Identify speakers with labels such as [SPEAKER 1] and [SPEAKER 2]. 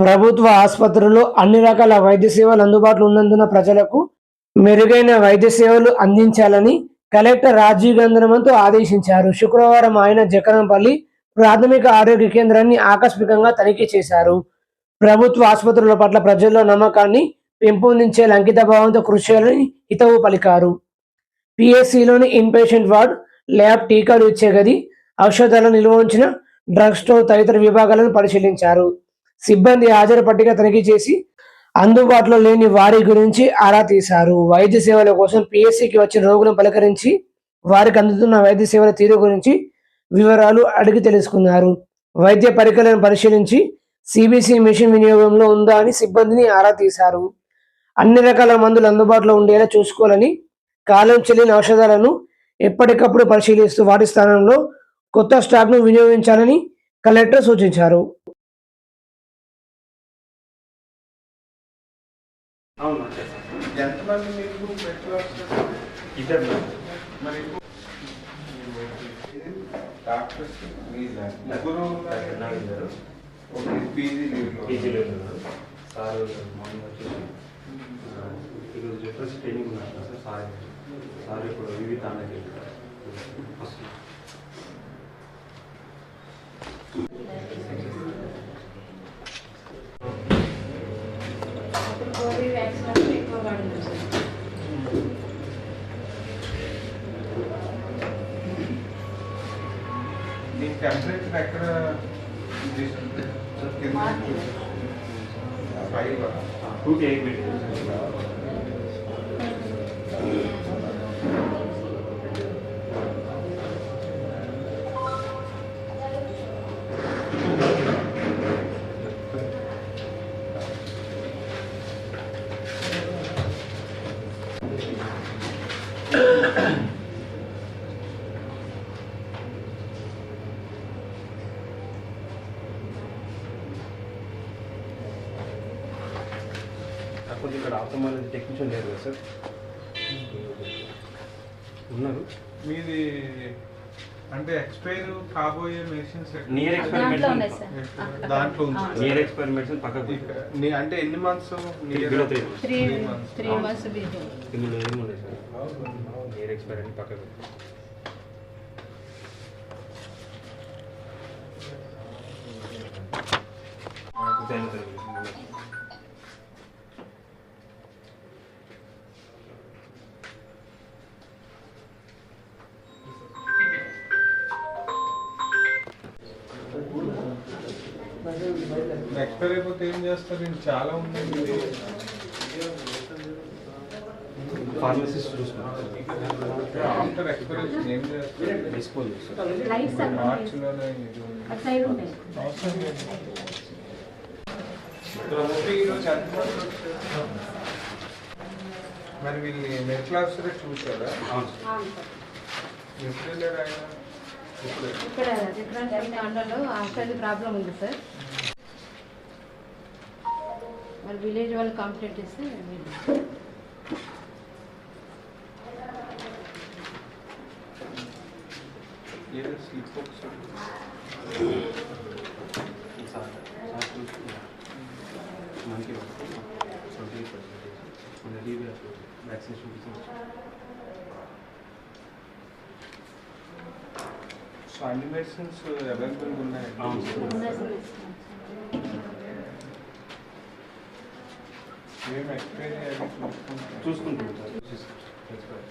[SPEAKER 1] ప్రభుత్వ ఆసుపత్రుల్లో అన్ని రకాల వైద్య సేవలు అందుబాటులో ఉన్నందున ప్రజలకు మెరుగైన వైద్య సేవలు అందించాలని కలెక్టర్ రాజీవ్ గంధర్మంతో ఆదేశించారు. శుక్రవారం ఆయన జకరంపల్లి ప్రాథమిక ఆరోగ్య కేంద్రాన్ని ఆకస్మికంగా తనిఖీ చేశారు. ప్రభుత్వ ఆసుపత్రుల పట్ల ప్రజల్లో నమ్మకాన్ని పెంపొందించే అంకిత భావంతో కృషి చేయాలని హితవు పలికారు. పిఎస్సిలోని ఇన్పేషెంట్ వార్డ్ ల్యాబ్ టీకాలు ఇచ్చే గది ఔషధాలను నిల్వ ఉంచిన డ్రగ్ స్టోర్ తదితర విభాగాలను పరిశీలించారు. సిబ్బంది హాజరు పట్టిక తనిఖీ చేసి అందుబాటులో లేని వారి గురించి ఆరా తీశారు. వైద్య సేవల కోసం పిఎస్సికి వచ్చిన రోగులను పలకరించి వారికి అందుతున్న వైద్య సేవల తీరు గురించి వివరాలు అడిగి తెలుసుకున్నారు. వైద్య పరికరాలను పరిశీలించి సిబిసి మిషన్ వినియోగంలో ఉందా అని సిబ్బందిని ఆరా తీశారు. అన్ని రకాల మందులు అందుబాటులో ఉండేలా చూసుకోవాలని కాలం చెల్లిన ఔషధాలను ఎప్పటికప్పుడు పరిశీలిస్తూ వాటి స్థానంలో కొత్త స్టాక్ను వినియోగించాలని కలెక్టర్ సూచించారు.
[SPEAKER 2] అవును
[SPEAKER 3] ఎంతమంది మీకు
[SPEAKER 2] ఇద్దరు.
[SPEAKER 3] మరి డాక్టర్స్ ముగ్గురు
[SPEAKER 2] ఇద్దరు
[SPEAKER 3] పీజీ
[SPEAKER 2] పీజీలో ఉన్నారు. సార్ మార్నింగ్ వచ్చేసి ఈరోజు చెప్పేసి ట్రైనింగ్ ఉన్నారు కదా సార్ సార్ సార్ ఇప్పుడు వివిధ అన్నకి వెళ్తారు ఫస్ట్.
[SPEAKER 4] टेम्परेचर
[SPEAKER 3] ट्रैकर सब कितना फाइव
[SPEAKER 2] टू एक मिनट। కాకపోతే ఇక్కడ ఆప్తమాలజీ టెక్నీషియన్ లేరు కదా సార్? ఉన్నారు.
[SPEAKER 3] మీది అంటే ఎక్స్పైర్ కాబోయే మెడిసిన్స్
[SPEAKER 2] నియర్
[SPEAKER 4] సార్.
[SPEAKER 3] దాంట్లో ఉంది.
[SPEAKER 2] నియర్ ఎక్స్పెరిమెంట్స్ పక్కకు
[SPEAKER 3] నీ- అంటే ఎన్ని months
[SPEAKER 2] three.
[SPEAKER 4] Three
[SPEAKER 3] months.
[SPEAKER 4] Three months
[SPEAKER 2] ఇందులో ఏమి ఉన్నాయి సార్? నియర్ ఎక్స్పెరిమెంట్ పక్కకు
[SPEAKER 3] ఎక్స్పైర్ అయిపోతే ఏం చేస్తారు? ఇది చాలా ఉంది.
[SPEAKER 2] ఫార్మసిస్ట్ చూసుకుంటారు
[SPEAKER 3] ఆఫ్టర్ ఎక్స్పైరేషన్ ఏం చేస్తారు
[SPEAKER 2] డిస్పోజ్ చేస్తారు
[SPEAKER 3] మార్చిలోనే అవసరం లేదు. మరి వీళ్ళని మెడికల్ ఆఫీసరే చూసారా
[SPEAKER 2] అవును. సార్
[SPEAKER 3] ఆయన?
[SPEAKER 4] ఇక్కడ డిఫరెంట్ తాండలో ఆస్ట్రేలియా ప్రాబ్లం ఉంది సార్ మరి విలేజ్ వాళ్ళు కంప్లైంట్ ఇస్తే
[SPEAKER 2] సార్ మనకి ట్వంటీ పర్సెంటేజ్ వ్యాక్సినేషన్
[SPEAKER 3] సో అన్ని మెడిసిన్స్ అవైలబుల్ ఉన్నాయి.
[SPEAKER 2] సార్.
[SPEAKER 4] ఉన్నాయి.
[SPEAKER 3] మేము అది చూసుకుంటాం.
[SPEAKER 2] చూసుకుంటాం. సార్